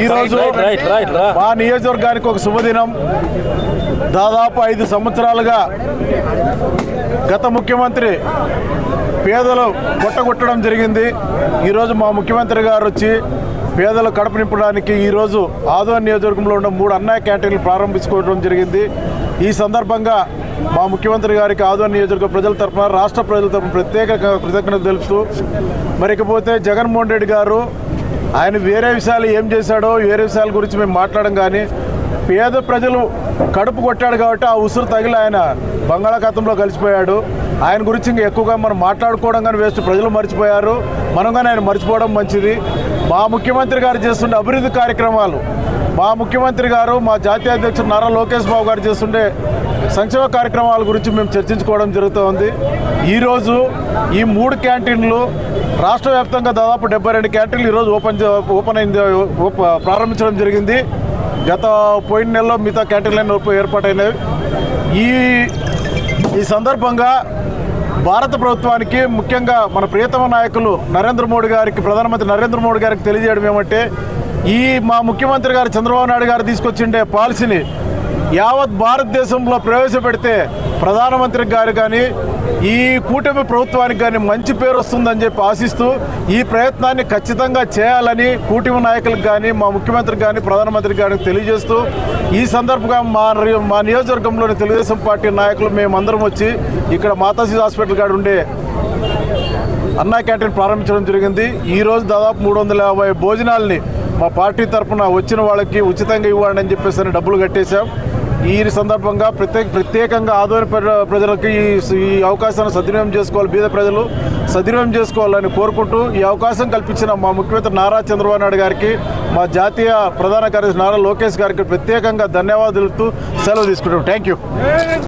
ఈరోజు మా నియోజకవర్గానికి ఒక శుభదినం. దాదాపు ఐదు సంవత్సరాలుగా గత ముఖ్యమంత్రి పేదలు కొట్టగొట్టడం జరిగింది. ఈరోజు మా ముఖ్యమంత్రి గారు వచ్చి పేదలు కడుపు నింపడానికి ఈరోజు ఆదోన్ నియోజకవర్గంలో ఉన్న మూడు అన్నయ్య క్యాంటీన్లు ప్రారంభించుకోవడం జరిగింది. ఈ సందర్భంగా మా ముఖ్యమంత్రి గారికి ఆదోన్ నియోజకవర్గ ప్రజల తరఫున రాష్ట్ర ప్రజల తరఫున ప్రత్యేక కృతజ్ఞత తెలుపుతూ మరి ఇకపోతే జగన్మోహన్ రెడ్డి గారు ఆయన వేరే విషయాలు ఏం చేశాడో వేరే విషయాల గురించి మేము మాట్లాడడం కానీ పేద ప్రజలు కడుపు కొట్టాడు కాబట్టి ఆ ఉసురు తగిలి ఆయన బంగాళాఖాతంలో కలిసిపోయాడు. ఆయన గురించి ఇంకా ఎక్కువగా మనం మాట్లాడుకోవడం కానీ వేస్ట్. ప్రజలు మర్చిపోయారు. మనం కానీ ఆయన మర్చిపోవడం మంచిది. మా ముఖ్యమంత్రి గారు చేస్తున్న అభివృద్ధి కార్యక్రమాలు మా ముఖ్యమంత్రి గారు మా జాతీయ అధ్యక్షుడు నారా లోకేష్ బాబు గారు చేస్తుండే సంక్షేమ కార్యక్రమాల గురించి మేము చర్చించుకోవడం జరుగుతోంది. ఈరోజు ఈ మూడు క్యాంటీన్లు రాష్ట్ర వ్యాప్తంగా దాదాపు డెబ్బై రెండు క్యాంటీన్లు ఈరోజు ఓపెన్ ఓపెన్ అయింది ప్రారంభించడం జరిగింది. గత పోయిన నెలలో మిగతా క్యాంటీన్లన్నీ ఏర్పాటైనవి. ఈ ఈ సందర్భంగా భారత ప్రభుత్వానికి ముఖ్యంగా మన ప్రియతమ నాయకులు నరేంద్ర మోడీ గారికి ప్రధానమంత్రి నరేంద్ర మోడీ గారికి తెలియజేయడం ఏమంటే ఈ మా ముఖ్యమంత్రి గారు చంద్రబాబు నాయుడు గారు తీసుకొచ్చిండే పాలసీని యావత్ భారతదేశంలో ప్రవేశపెడితే ప్రధానమంత్రి గారు కానీ ఈ కూటమి ప్రభుత్వానికి కానీ మంచి పేరు వస్తుందని చెప్పి ఆశిస్తూ ఈ ప్రయత్నాన్ని ఖచ్చితంగా చేయాలని కూటమి నాయకులకు కానీ మా ముఖ్యమంత్రికి కానీ ప్రధానమంత్రికి కానీ తెలియజేస్తూ ఈ సందర్భంగా మా మా నియోజకవర్గంలోని తెలుగుదేశం పార్టీ నాయకులు మేమందరం వచ్చి ఇక్కడ మాతాజీ హాస్పిటల్ కాడ ఉండే అన్నా క్యాంటీన్ ప్రారంభించడం జరిగింది. ఈరోజు దాదాపు మూడు వందల యాభై భోజనాల్ని మా పార్టీ తరఫున వచ్చిన వాళ్ళకి ఉచితంగా ఇవ్వండి అని చెప్పేసి డబ్బులు కట్టేశాం. ఈ సందర్భంగా ప్రత్యేక ప్రత్యేకంగా ఆదోని ప్రజలకు ఈ ఈ అవకాశాన్ని సద్వినియోగం చేసుకోవాలి బీద ప్రజలు సద్వినియోగం చేసుకోవాలని కోరుకుంటూ ఈ అవకాశం కల్పించిన మా ముఖ్యమంత్రి నారా చంద్రబాబు నాయుడు గారికి మా జాతీయ ప్రధాన కార్యదర్శి నారా లోకేష్ గారికి ప్రత్యేకంగా ధన్యవాదాలు సెలవు తీసుకుంటాం థ్యాంక్ యూ